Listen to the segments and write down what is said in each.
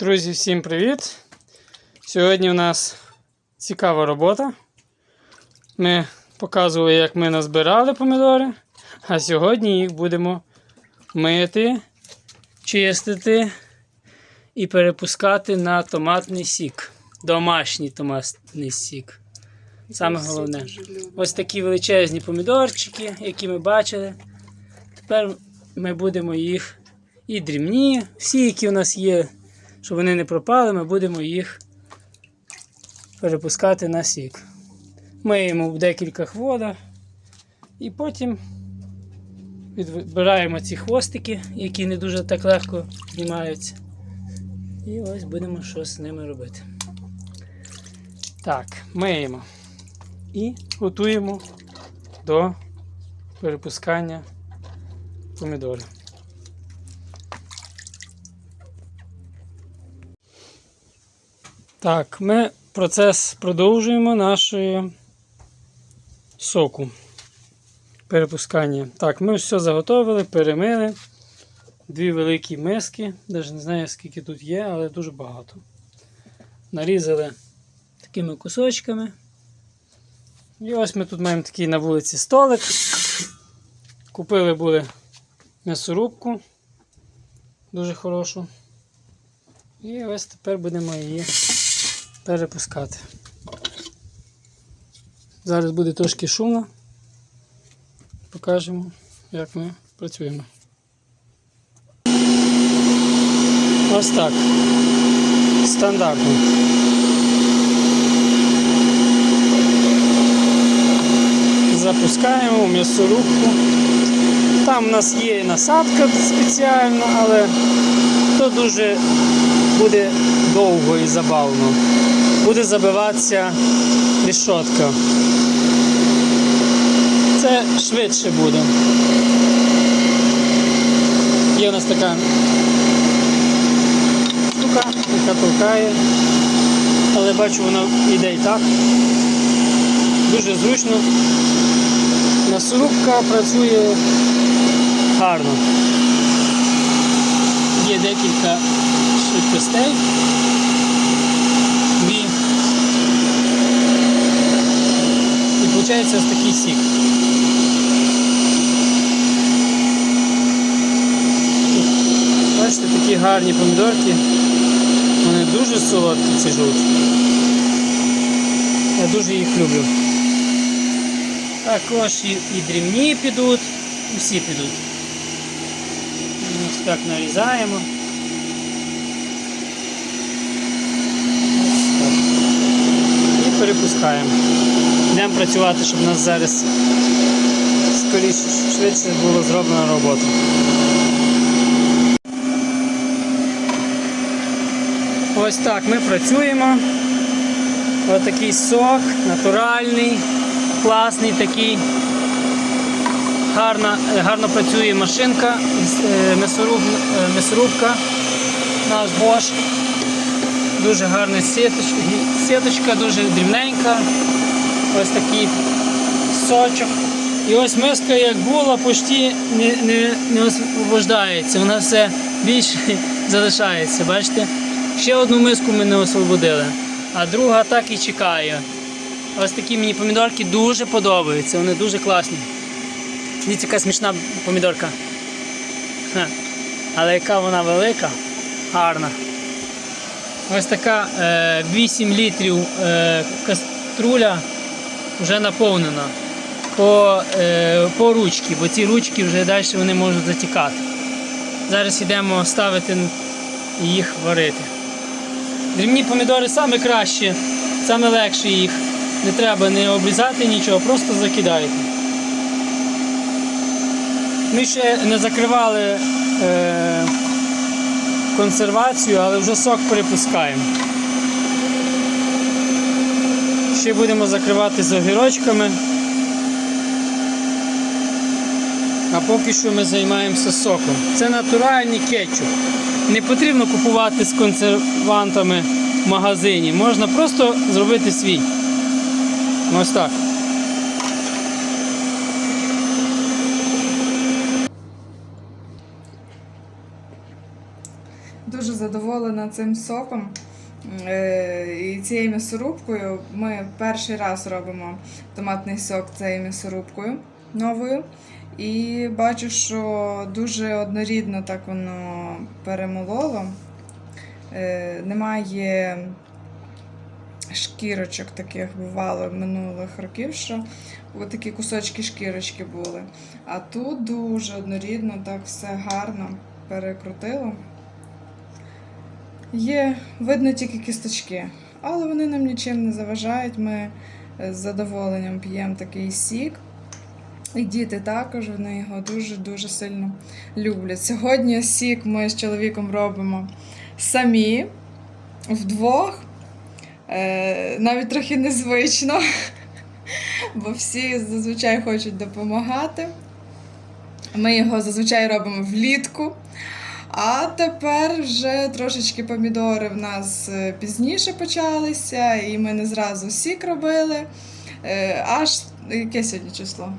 Друзі, всім привіт! Сьогодні у нас цікава робота. Ми показували, як ми назбирали помідори, а сьогодні їх будемо мити, чистити і перепускати на томатний сік. Домашній томатний сік. Саме головне. Ось такі величезні помідорчики, які ми бачили. Тепер ми будемо їх і дрібні, всі, які у нас є, щоб вони не пропали, ми будемо їх перепускати на сік. Миємо в декількох водах і потім відбираємо ці хвостики, які не дуже так легко знімаються. І ось будемо щось з ними робити. Так, миємо і готуємо до перепускання помідорів. Так, ми процес продовжуємо нашої соку перепускання. Так, ми все заготовили, перемили. Дві великі миски, навіть не знаю скільки тут є, але дуже багато. Нарізали такими кусочками. І ось ми тут маємо такий на вулиці столик. Купили були м'ясорубку дуже хорошу. І ось тепер будемо її перепускати. Зараз буде трошки шумно. Покажемо, як ми працюємо. Ось так. Стандартно. Запускаємо м'ясорубку. Там у нас є насадка спеціальна, але то дуже буде довго і забавно. Буде забиватися рішотка. Це швидше буде. Є у нас така штука, яка толкає, але бачу, вона йде і так. Дуже зручно. М'ясорубка працює гарно. Є декілька швидкостей. Дві. І виходить ось такий сік. Бачите, такі гарні помідорки. Вони дуже солодкі ці жовті. Я дуже їх люблю. Також і, дрібні підуть, і всі підуть. Ось так нарізаємо. Ось так. І перепускаємо. Йдемо працювати, щоб у нас зараз скоріше швидше було зроблена робота. Ось так ми працюємо. Ось такий сок, натуральний, класний такий. Гарно, гарно працює машинка, е, м'ясоруб, е, м'ясорубка, наш Bosch. Дуже гарна сіточка, сіточка, дуже дрібненька. Ось такий сочок. І ось миска, як була, почти не, не, не освобождається. Вона все більше залишається. Бачите? Ще одну миску ми не освободили, а друга так і чекає. Ось такі мені помідорки дуже подобаються, вони дуже класні. Дивіться, яка смішна помідорка. Але яка вона велика, гарна. Ось така е, 8 літрів е, каструля вже наповнена по, е, по ручки, бо ці ручки вже далі вони можуть затікати. Зараз йдемо ставити їх варити. Дрібні помідори саме краще, саме легше їх. Не треба не обрізати нічого, просто закидаєте. Ми ще не закривали е, консервацію, але вже сок перепускаємо. Ще будемо закривати з огірочками. А поки що ми займаємося соком. Це натуральний кетчуп. Не потрібно купувати з консервантами в магазині. Можна просто зробити свій. Ось так. Дуже задоволена цим соком і цією м'ясорубкою. Ми перший раз робимо томатний сок цією м'ясорубкою новою. І бачу, що дуже однорідно так воно перемололо. Е, Немає шкірочок таких бувало минулих років, що такі кусочки шкірочки були. А тут дуже однорідно, так все гарно перекрутило. Є, видно тільки кісточки, але вони нам нічим не заважають. Ми е, з задоволенням п'ємо такий сік. І діти також вони його дуже-дуже сильно люблять. Сьогодні сік ми з чоловіком робимо самі, вдвох. Е, навіть трохи незвично, бо всі зазвичай хочуть допомагати. Ми його зазвичай робимо влітку. А тепер вже трошечки помідори в нас е, пізніше почалися, і ми не зразу сік робили. Е, Аж яке сьогодні число?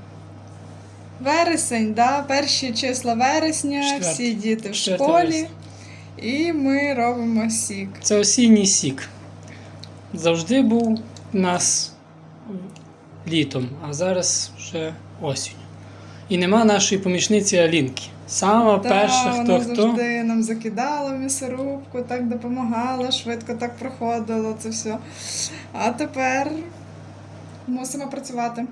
Вересень, да? перші числа вересня, Четверте. всі діти в школі. вересня. І ми робимо сік. Це осінній сік. Завжди був у нас літом, а зараз вже осінь. І нема нашої помічниці Алінки. Сама Та, перша, хто вона хто. завжди нам закидала в м'ясорубку, так допомагала, швидко так проходило це все. А тепер мусимо працювати.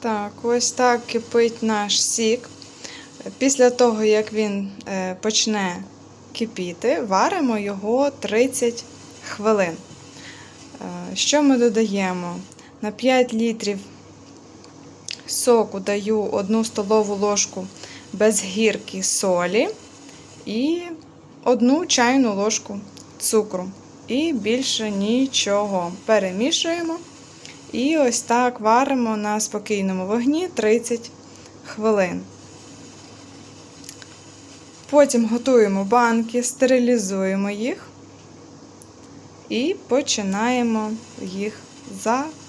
Так, ось так кипить наш сік. Після того, як він е, почне кипіти, варимо його 30 хвилин. Е, Що ми додаємо? На 5 літрів соку даю 1 столову ложку без гірки солі і 1 чайну ложку цукру. І більше нічого. Перемішуємо. І ось так варимо на спокійному вогні 30 хвилин. Потім готуємо банки, стерилізуємо їх і починаємо їх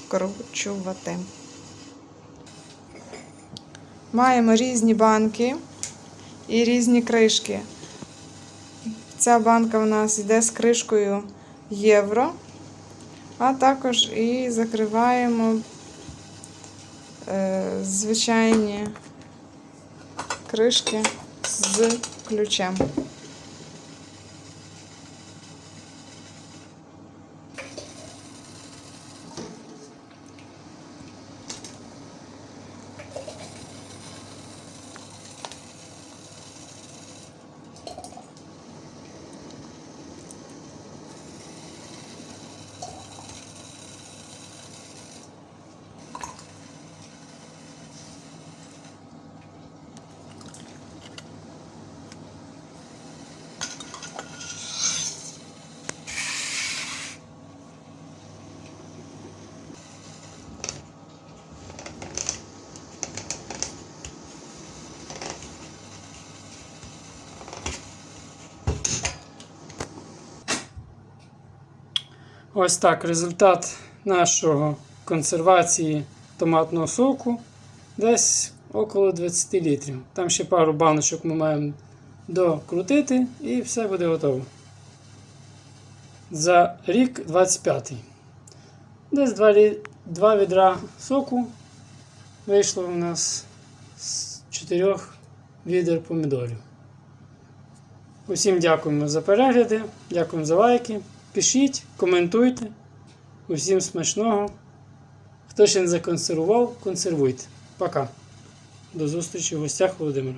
закручувати. Маємо різні банки і різні кришки. Ця банка в нас йде з кришкою євро, а також і закриваємо е, звичайні кришки з ключем. Ось так результат нашого консервації томатного соку десь около 20 літрів. Там ще пару баночок ми маємо докрутити і все буде готово. За рік 25. Десь 2, лі... 2 відра соку вийшло у нас з 4 відер помідорів. Усім дякуємо за перегляди, дякуємо за лайки. Пишіть, коментуйте. Усім смачного. Хто ще не законсервував, консервуйте. Пока. До зустрічі в гостях Володимира.